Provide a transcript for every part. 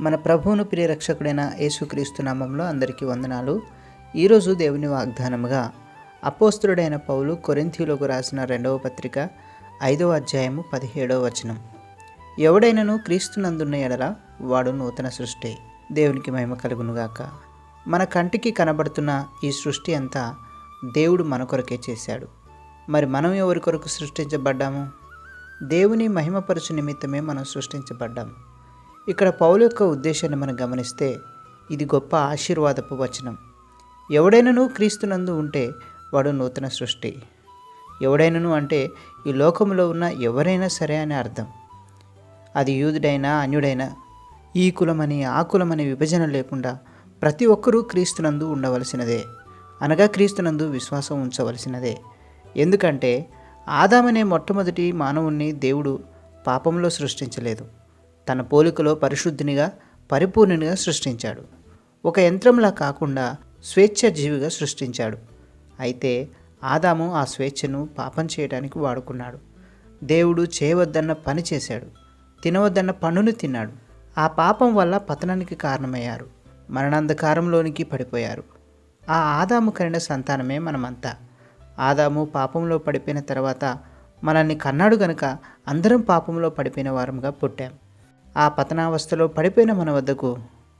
మన ప్రభువును ప్రియరక్షకుడైన యేసుక్రీస్తు నామంలో అందరికీ వందనాలు. ఈరోజు దేవుని వాగ్దానముగా అపోస్తుడైన పౌలు కొరింథీలకు రాసిన రెండవ పత్రిక ఐదవ అధ్యాయము పదిహేడవ వచనం. ఎవడైనను క్రీస్తునందున్న ఎడల వాడు నూతన సృష్టి దేవునికి మహిమ కలుగునుగాక. మన కంటికి కనబడుతున్న ఈ సృష్టి అంతా దేవుడు మన కొరకే చేశాడు. మరి మనం ఎవరి కొరకు సృష్టించబడ్డాము? దేవుని మహిమపరచు నిమిత్తమే మనం సృష్టించబడ్డాము. ఇక్కడ పౌలు యొక్క ఉద్దేశాన్ని మనం గమనిస్తే ఇది గొప్ప ఆశీర్వాదపు వచనం. ఎవడైనను క్రీస్తునందు ఉంటే వాడు నూతన సృష్టి. ఎవడైనను అంటే ఈ లోకంలో ఉన్న ఎవరైనా సరే అని అర్థం. అది యూదుడైనా అన్యుడైనా ఈ కులమని ఆ కులమని విభజన లేకుండా ప్రతి ఒక్కరూ క్రీస్తునందు ఉండవలసినదే. అనగా క్రీస్తునందు విశ్వాసం ఉంచవలసినదే. ఎందుకంటే ఆదామనే మొట్టమొదటి మానవుణ్ణి దేవుడు పాపంలో సృష్టించలేదు. తన పోలికలో పరిశుద్ధినిగా పరిపూర్ణునిగా సృష్టించాడు. ఒక యంత్రంలా కాకుండా స్వేచ్ఛ జీవిగా సృష్టించాడు. అయితే ఆదాము ఆ స్వేచ్ఛను పాపం చేయడానికి వాడుకున్నాడు. దేవుడు చేయవద్దన్న పని చేశాడు. తినవద్దన్న పనులు తిన్నాడు. ఆ పాపం వల్ల పతనానికి కారణమయ్యారు. మరణాంధకారంలోనికి పడిపోయారు. ఆ ఆదాము కనిన సంతానమే మనమంతా. ఆదాము పాపంలో పడిపోయిన తర్వాత మనల్ని కన్నాడు గనుక అందరం పాపంలో పడిపోయిన వారంగా పుట్టాం. ఆ పతనావస్థలో పడిపోయిన మన వద్దకు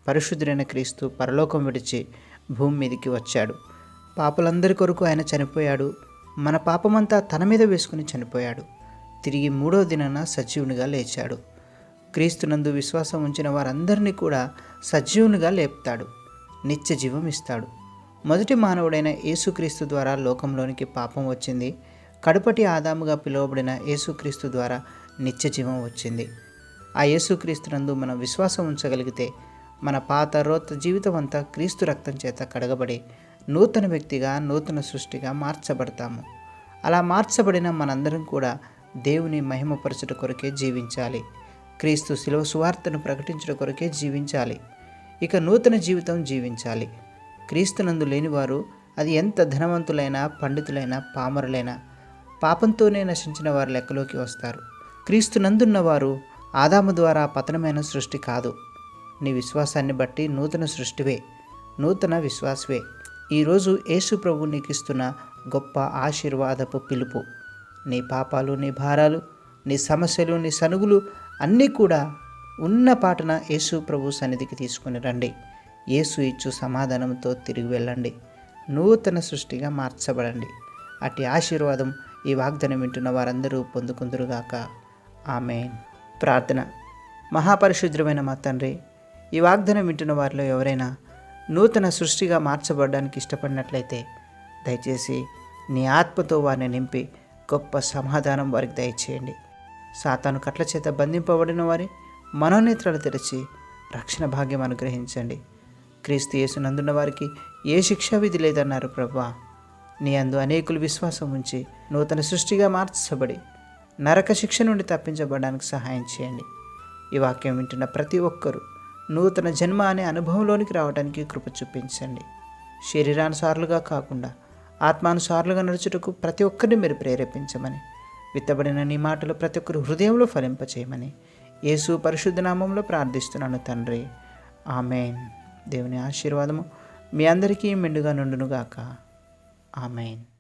పరిశుద్ధుడైన క్రీస్తు పరలోకం విడిచి భూమి మీదికి వచ్చాడు. పాపలందరి కొరకు ఆయన చనిపోయాడు. మన పాపమంతా తన మీద వేసుకుని చనిపోయాడు. తిరిగి మూడో దినాన సజీవునిగా లేచాడు. క్రీస్తునందు విశ్వాసం ఉంచిన వారందరినీ కూడా సజీవునిగా లేపుతాడు. నిత్య జీవం ఇస్తాడు. మొదటి మానవుడైన యేసుక్రీస్తు ద్వారా లోకంలోనికి పాపం వచ్చింది. కడుపటి ఆదాముగా పిలువబడిన యేసుక్రీస్తు ద్వారా నిత్య జీవం వచ్చింది. ఆ యేసుక్రీస్తునందు మనం విశ్వాసం ఉంచగలిగితే మన పాత రోత జీవితం అంతా క్రీస్తు రక్తం చేత కడగబడి నూతన వ్యక్తిగా నూతన సృష్టిగా మార్చబడతాము. అలా మార్చబడిన మనందరం కూడా దేవుని మహిమపరచుట కొరకే జీవించాలి. క్రీస్తు శిలువ సువార్తను ప్రకటించడం కొరకే జీవించాలి. ఇక నూతన జీవితం జీవించాలి. క్రీస్తునందు లేనివారు అది ఎంత ధనవంతులైనా పండితులైనా పామరులైనా పాపంతోనే నశించిన వారి లెక్కలోకి వస్తారు. క్రీస్తునందున్నవారు ఆదాము ద్వారా పతనమైన సృష్టి కాదు. నీ విశ్వాసాన్ని బట్టి నూతన సృష్టివే నూతన విశ్వాసవే. ఈరోజు యేసు ప్రభు నీకు ఇస్తున్న గొప్ప ఆశీర్వాదపు పిలుపు. నీ పాపాలు నీ భారాలు నీ సమస్యలు నీ సనుగులు అన్నీ కూడా ఉన్న పాటన యేసు ప్రభు సన్నిధికి తీసుకుని రండి. యేసు ఇచ్చు సమాధానంతో తిరిగి వెళ్ళండి. నూతన సృష్టిగా మార్చబడండి. అట్టి ఆశీర్వాదం ఈ వాగ్దానం వింటున్న వారందరూ పొందుకుందరుగాక. ఆమె ప్రార్థన. మహాపరిశుద్రమైన మా తండ్రి ఈ వాగ్దానం వింటున్న వారిలో ఎవరైనా నూతన సృష్టిగా మార్చబడడానికి ఇష్టపడినట్లయితే దయచేసి నీ ఆత్మతో వారిని నింపి గొప్ప సమాధానం వారికి దయచేయండి. సాతాను కట్ల చేత బంధింపబడిన వారి మనోనేత్రాలు తెరిచి రక్షణ భాగ్యం అనుగ్రహించండి. క్రీస్తు యేసునందున్న వారికి ఏ శిక్షా విధి లేదన్నారు ప్రభా. నీ అందు అనేకులు విశ్వాసం ఉంచి నూతన సృష్టిగా మార్చబడి నరక శిక్ష నుండి తప్పించబడడానికి సహాయం చేయండి. ఈ వాక్యం వింటున్న ప్రతి ఒక్కరూ నూతన జన్మ అనే అనుభవంలోనికి రావడానికి కృప చూపించండి. శరీరానుసారులుగా కాకుండా ఆత్మానుసారులుగా నడుచుటకు ప్రతి ఒక్కరిని మీరు ప్రేరేపించమని విత్తబడిన నీ మాటలు ప్రతి ఒక్కరు హృదయంలో ఫలింపచేయమని యేసు పరిశుద్ధ నామంలో ప్రార్థిస్తున్నాను తండ్రి. ఆమెన్. దేవుని ఆశీర్వాదము మీ అందరికీ మెండుగా నుండునుగాక. ఆమెన్.